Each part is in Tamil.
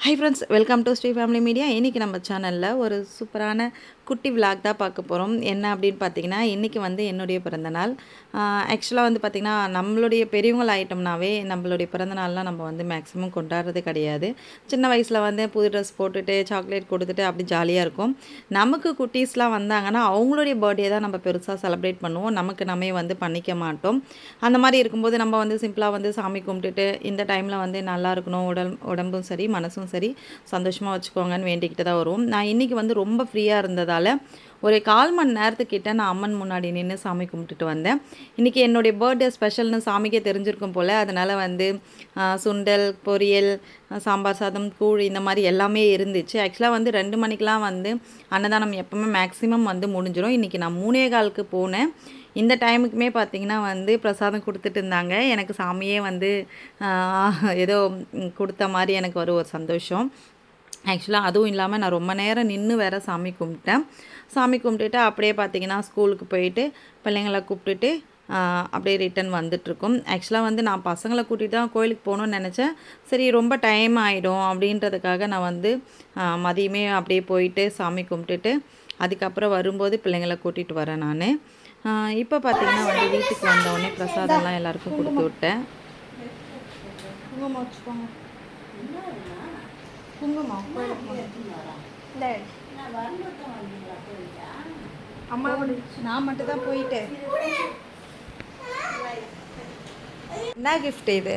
Hi friends welcome to Sri family media இன்றைக்கி நம்ம சேனலில் ஒரு சூப்பரான குட்டி விளாக் தான் பார்க்க போகிறோம் என்ன அப்படின்னு பார்த்தீங்கன்னா இன்றைக்கி வந்து என்னுடைய பிறந்தநாள் ஆக்சுவலாக வந்து பார்த்திங்கன்னா நம்மளுடைய பெரியவங்கள் ஐட்டம்னாவே நம்மளுடைய பிறந்தநாள்லாம் நம்ம வந்து மேக்ஸிமம் கொண்டாடுறது கிடையாது. சின்ன வயசில் வந்து புது ட்ரெஸ் போட்டுட்டு சாக்லேட் கொடுத்துட்டு அப்படி ஜாலியாக இருக்கும். நமக்கு குட்டீஸ்லாம் வந்தாங்கன்னா அவங்களுடைய பர்த்டே தான் நம்ம பெருசாக செலிப்ரேட் பண்ணுவோம். நமக்கு நம்ம வந்து பண்ணிக்க மாட்டோம். அந்த மாதிரி இருக்கும்போது நம்ம வந்து சிம்பிளாக வந்து சாமி கும்பிட்டுட்டு இந்த டைமில் வந்து நல்லா இருக்கணும் உடல் உடம்பும் சரி மனசும் சரி சந்தோஷமாக வச்சுக்கோங்கன்னு வேண்டிக்கிட்டு தான் வருவோம் நான் இன்றைக்கி வந்து ரொம்ப ஃப்ரீயாக இருந்ததால் ஒரு கால் மணி நேரத்துக்கிட்ட நான் அம்மன் முன்னாடி நின்று சாமி கும்பிட்டுட்டு வந்தேன். இன்றைக்கி என்னுடைய பர்த்டே ஸ்பெஷல்னு சாமிக்கே தெரிஞ்சிருக்கும் போல் அதனால் வந்து சுண்டல் பொரியல் சாம்பார் சாதம் கூழ் இந்த மாதிரி எல்லாமே இருந்துச்சு. ஆக்சுவலாக வந்து ரெண்டு மணிக்கெலாம் வந்து அன்னதானம் எப்போவுமே மேக்ஸிமம் வந்து முடிஞ்சிடும் இன்றைக்கி நான் மூணே காலுக்கு போனேன். இந்த டைமுக்குமே பார்த்தீங்கன்னா வந்து பிரசாதம் கொடுத்துட்டு இருந்தாங்க. எனக்கு சாமியே வந்து ஏதோ கொடுத்த மாதிரி எனக்கு ஒரு ஒரு சந்தோஷம். ஆக்சுவலாக அதுவும் இல்லாமல் நான் ரொம்ப நேரம் நின்று வேற சாமி கும்பிட்டேன். சாமி கும்பிட்டுட்டு அப்படியே பார்த்தீங்கன்னா ஸ்கூலுக்கு போயிட்டு பிள்ளைங்களை கூப்பிட்டுட்டு அப்படியே ரிட்டன் வந்துட்டுருக்கோம். ஆக்சுவலாக வந்து நான் பசங்களை கூட்டிகிட்டு தான் கோயிலுக்கு போகணுன்னு நினச்சேன். சரி ரொம்ப டைம் ஆகிடும் அப்படின்றதுக்காக நான் வந்து மதியமே அப்படியே போயிட்டு சாமி கும்பிட்டுட்டு அதுக்கப்புறம் வரும்போது பிள்ளைங்களை கூட்டிகிட்டு வரேன் நான். இப்போ பார்த்தீங்கன்னா வந்து வீட்டுக்கு வந்தோடனே பிரசாதம்லாம் எல்லாருக்கும் கொடுத்து விட்டேன். குங்குமம். அம்மா நான் மட்டும் தான் போயிட்டு. என்ன gift இது?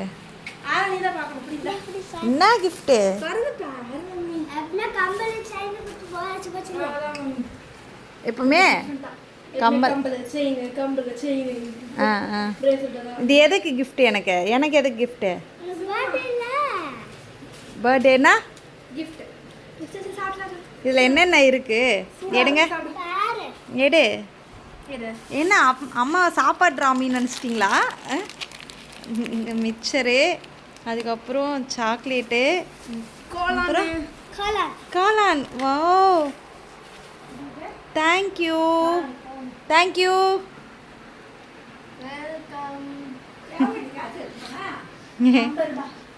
என்ன gift? எப்பவுமே ஆ இது எதுக்கு gift எனக்கு? எனக்கு எதுக்கு gift? பர்த்டேனா இதில் என்னென்ன இருக்கு? எடுங்க. எடு. என்ன அம்மா சாப்பாடு ராமின்னு நினச்சிட்டிங்களா? மிக்சரு அதுக்கப்புறம் சாக்லேட்டு. அப்புறம்? காளான் வா தேங்க்யூ தேங்க்யூ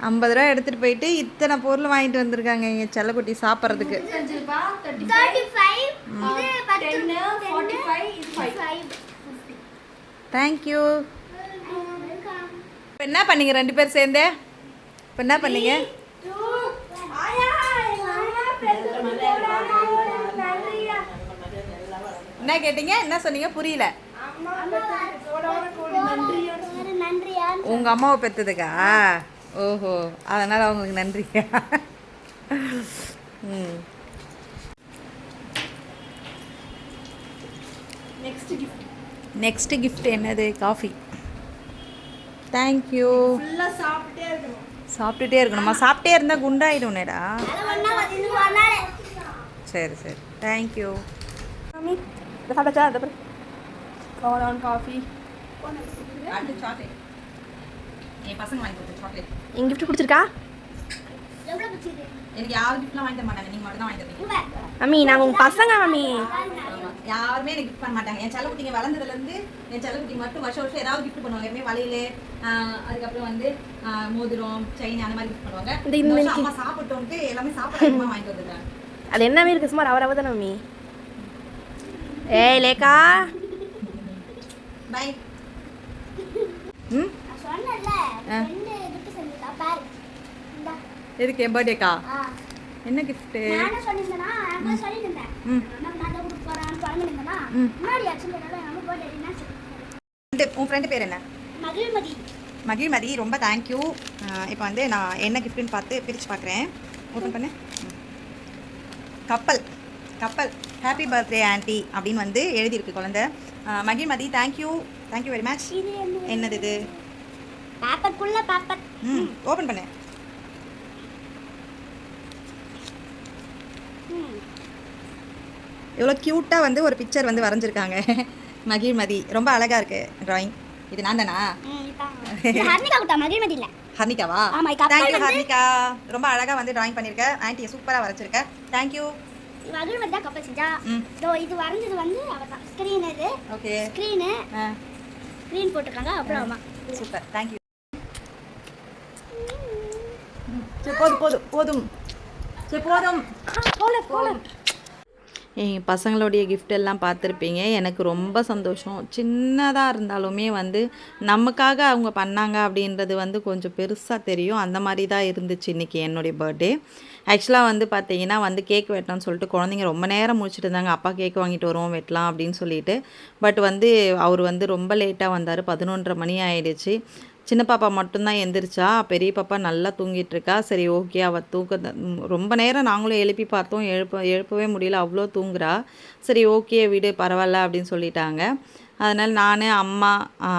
ஐம்பது ரூபா எடுத்துகிட்டு போயிட்டு இத்தனை பொருள் வாங்கிட்டு வந்திருக்காங்க எங்கள் செல்லக்குட்டி சாப்பிட்றதுக்கு. தேங்க்யூ இப்போ என்ன பண்ணீங்க ரெண்டு பேர் சேர்ந்தே? இப்போ என்ன பண்ணீங்க? என்ன கேட்டீங்க? என்ன சொன்னீங்க? புரியல. உங்க அம்மாவை பெற்றதுக்கா ஓஹோ அதனால அவங்களுக்கு நன்றியா ம். Next gift. என்னது? காஃபி தேங்க்யூ சாப்பிட்டுட்டே இருக்கணுமா? சாப்பிட்டே இருந்தால் குண்டாயிடும்னேடா. சரி சரி. தேங்க்யூ காஃபி சாக்லேட் என் பசங்க வாங்கி கொடுத்த சாக்லேட் என் கிஃப்ட் பிடிச்சிருக்கா எனக்கு யாரும் கிஃப்ட்லாம் வாங்கி தர மாட்டாங்க. நீங்கள் மட்டும் தான் வாங்கி தருவீங்க. மம்மி நாங்கள் உங்கள் பசங்க மம்மி. யாருமே எனக்கு கிஃப்ட் பண்ண மாட்டாங்க. என் செல்லக்குட்டிங்க வளர்ந்ததுலேருந்து என் செல்லக்குட்டி மட்டும் வருஷம் வருஷம் ஏதாவது கிஃப்ட் பண்ணுவாங்க. எப்பவுமே வளையல் அதுக்கப்புறம் வந்து மோதிரம் செயின் அந்த மாதிரி கிஃப்ட் பண்ணுவாங்க. இந்த அம்மா சாப்பிட்டோன்ட்டு எல்லாமே சாப்பிட வாங்கிட்டு வந்துருக்காங்க அது என்னமே இருக்கு சுமார் அவர் அவர் தானே மம்மி. ஏய் லேக்கா பை ம் எதுக்கு என் பர்த்டேக்கா என்ன கிஃப்ட்டு உன் ஃப்ரெண்டு பேர் என்ன? மகிழ்மதி. ரொம்ப தேங்க்யூ இப்போ வந்து நான் என்ன கிஃப்ட்டுன்னு பார்த்து பிரித்து பார்க்குறேன். ஓப்பன் பண்ணு. கப்பல். கப்பல். ஹாப்பி பர்த்டே ஆன்ட்டி அப்படின்னு வந்து எழுதியிருக்கு குழந்தை. Magizhmathi thank you thank you very much என்னது இது? பேப்பருக்குள்ள பேப்பர் ம் ஓப்பன் பண்ணு. எவ்வளோ க்யூட்டாக வந்து ஒரு பிக்சர் வந்து வரைஞ்சிருக்காங்க. மகிழ்மதி. ரொம்ப அழகாக இருக்குது ட்ராயிங் இது நான் தானா? ஹர்னிகா குட்டா மகிழ்மதி இல்ல. ஹர்னிகாவா? Thank you Harnika. ரொம்ப அழகாக வந்து ட்ராயிங் பண்ணியிருக்க ஆன்ட்டியை சூப்பராக வரைச்சிருக்க. தேங்க்யூ மகிழ்மதி தான் கப்பல் செஞ்சா. இதோ வரைஞ்சது வந்து அவ தான் ஸ்க்ரீன் இது ஓகே ஸ்க்ரீனு ஸ்க்ரீன் போட்டிருக்காங்க அப்புறம் சூப்பர் தேங்க்யூ சரி போதும் போதும் போதும். சரி போதும். போல போல. எங்கள் பசங்களுடைய கிஃப்ட் எல்லாம் பார்த்துருப்பீங்க. எனக்கு ரொம்ப சந்தோஷம். சின்னதாக இருந்தாலுமே வந்து நமக்காக அவங்க பண்ணாங்க அப்படின்றது வந்து கொஞ்சம் பெருசாக தெரியும். அந்த மாதிரி தான் இருந்துச்சு இன்றைக்கி என்னுடைய பர்த்டே ஆக்சுவலாக வந்து பார்த்தீங்கன்னா வந்து கேக் வெட்டணும்னு சொல்லிட்டு குழந்தைங்க ரொம்ப நேரம் முடிச்சுட்டு இருந்தாங்க. அப்பா கேக் வாங்கிட்டு வருவோம் வெட்டலாம் அப்படின்னு சொல்லிட்டு. பட் வந்து அவர் வந்து ரொம்ப லேட்டாக வந்தார். பதினொன்றரை மணி ஆகிடுச்சு சின்ன பாப்பா மட்டும்தான் எந்திரிச்சா பெரிய பாப்பா நல்லா தூங்கிட்டு இருக்கா சரி ஓகே அவள் தூக்க ரொம்ப நேரம் நாங்களும் எழுப்பி பார்த்தோம். எழுப்ப எழுப்பவே முடியல அவ்வளோ தூங்குறா. சரி ஓகே வீடு பரவாயில்ல அப்படின்னு சொல்லிட்டாங்க. அதனால் நான் அம்மா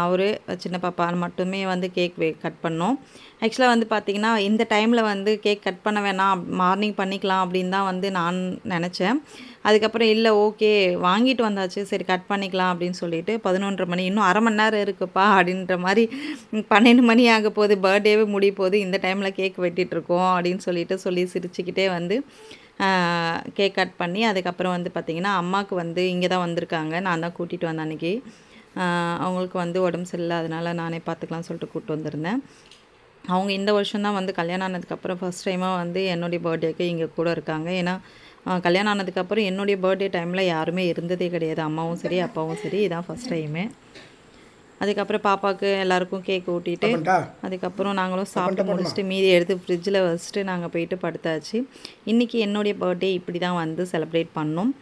அவர் சின்ன பாப்பா மட்டுமே வந்து கேக் கட் பண்ணோம். ஆக்சுவலாக வந்து பார்த்திங்கன்னா இந்த டைமில் வந்து கேக் கட் பண்ண வேணாம் மார்னிங் பண்ணிக்கலாம் அப்படின்னு தான் வந்து நான் நினச்சேன். அதுக்கப்புறம் இல்லை ஓகே வாங்கிட்டு வந்தாச்சு சரி கட் பண்ணிக்கலாம் அப்படின்னு சொல்லிட்டு பதினொன்றரை மணி இன்னும் அரை மணி நேரம் இருக்குப்பா அப்படின்ற மாதிரி பன்னெண்டு மணி ஆக போகுது பர்த்டேவே முடிய போகுது இந்த டைமில் கேக் வெட்டிகிட்ருக்கோம் இருக்கோம் அப்படின்னு சொல்லிட்டு சொல்லி சிரிச்சுக்கிட்டே வந்து கேக் கட் பண்ணி அதுக்கப்புறம் வந்து பார்த்திங்கன்னா அம்மாவுக்கு வந்து இங்கே தான் வந்திருக்காங்க. நான் தான் கூட்டிகிட்டு வந்தேன் அன்றைக்கி அவங்களுக்கு வந்து உடம்பு சரியில்லை. அதனால் நானே பார்த்துக்கலாம்னு சொல்லிட்டு கூப்பிட்டு வந்திருந்தேன். அவங்க இந்த வருஷம் தான் வந்து கல்யாணம் ஆனதுக்கப்புறம் ஃபஸ்ட் டைமாக வந்து என்னுடைய பர்த்டேக்கு இங்கே கூட இருக்காங்க. ஏன்னா கல்யாணம் ஆனதுக்கப்புறம் என்னுடைய பர்த்டே டைமில் யாருமே இருந்ததே கிடையாது. அம்மாவும் சரி அப்பாவும் சரி. இதான் ஃபஸ்ட் டைமு அதுக்கப்புறம் பாப்பாவுக்கு எல்லாருக்கும் கேக் ஊட்டிட்டு அதுக்கப்புறம் நாங்களும் சாப்பிட்டு முடிச்சுட்டு மீதி எடுத்து ஃப்ரிட்ஜில் வச்சுட்டு நாங்கள் போயிட்டு படுத்தாச்சு. இன்றைக்கி என்னுடைய பர்த்டே இப்படி தான் வந்து செலிப்ரேட் பண்ணோம்.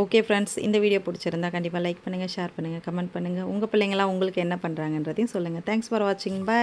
ஓகே ஃப்ரெண்ட்ஸ் இந்த வீடியோ பிடிச்சிருந்தா கண்டிப்பாக லைக் பண்ணுங்கள் ஷேர் பண்ணுங்கள் கமெண்ட் பண்ணுங்கள் உங்கள் பிள்ளைங்களாம் உங்களுக்கு என்ன பண்ணுறாங்கன்றதையும் சொல்லுங்கள் தேங்க்ஸ் ஃபார் வாட்சிங் பை